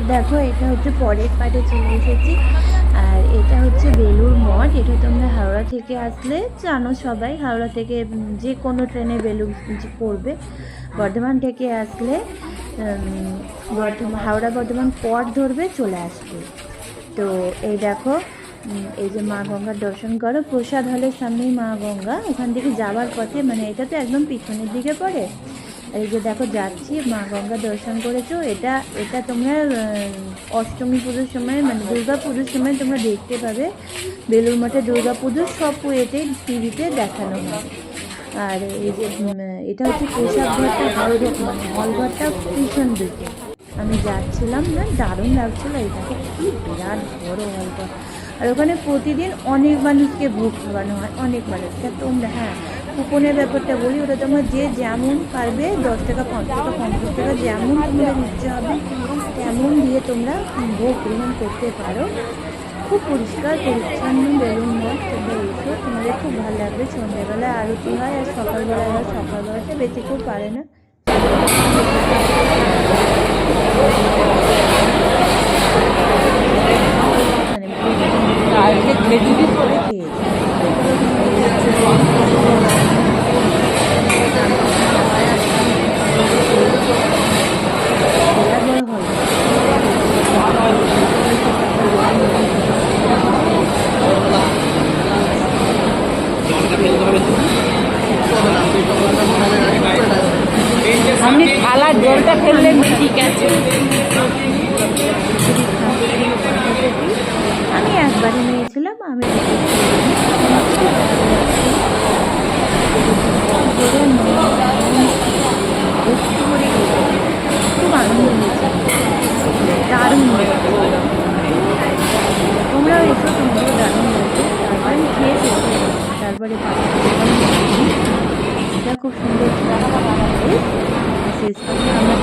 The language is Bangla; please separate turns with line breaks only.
তো দেখো, এটা হচ্ছে পরের পাটে চলে এসেছি। আর এটা হচ্ছে বেলুর মঠ। এটা তোমরা হাওড়া থেকে আসলে জানো সবাই। হাওড়া থেকে যে কোনো ট্রেনে বেলুর পড়বে। বর্ধমান থেকে আসলে বর্ধমান, হাওড়া বর্ধমান পট ধরবে চলে আসবে। তো এই দেখো এই যে মা গঙ্গার দর্শন করো, প্রসাদ হলের সামনেই মা গঙ্গা। ওখান থেকে যাওয়ার পথে মানে এটা তো একদম পিছনের দিকে পড়ে। এই যে দেখো, যাচ্ছি, মা গঙ্গা দর্শন করেছ। এটা এটা তোমরা অষ্টমী পুজোর সময় মানে দুর্গা পুজোর সময় তোমরা দেখতে পাবে। বেলুর মঠে দুর্গা পুজোর সব এতেই টিভিতে দেখানো হয়। আর এই যে এটা হচ্ছে প্রসাদ ঘরটা হল মানে হল ঘরটা পিছন দিকে আমি যাচ্ছিলাম, না, দারুণ লাগছিল এটাকে কি বিরাট বড় হল আর ওখানে প্রতিদিন অনেক মানুষকে ভোগ খাওয়ানো হয়, অনেক মানুষকে। তোমরা হ্যাঁ কুপনের ব্যাপারটা বলি, ওটা তোমরা যে যেমন পারবে দশ টাকা পঞ্চাশ টাকা পঞ্চাশ টাকা যেমন তোমাদের ইচ্ছে হবে, তেমন দিয়ে তোমরা ভোগ গ্রহণ করতে পারো। খুব পরিষ্কার, পরিচ্ছন্ন বেলুন মঠ তোমরা এসো, তোমাদের খুব ভালো লাগবে। সন্ধ্যাবেলা আরতি হয় আর সকালবেলা হয় সকালবেলাতে বেশি কেউ পারে না। মানে
আপনি থালার জলটা ফেললেন ঠিক আছে।
আমি একবারে নিয়েছিলাম আমি খুব আনন্দ হয়েছে দারুণ তোমরাও এসো তোমাদেরও দারুণ লাগবে তারপরে আমি খেয়ে শেষ করে দেবো। তারপরে খুব সুন্দর আমরা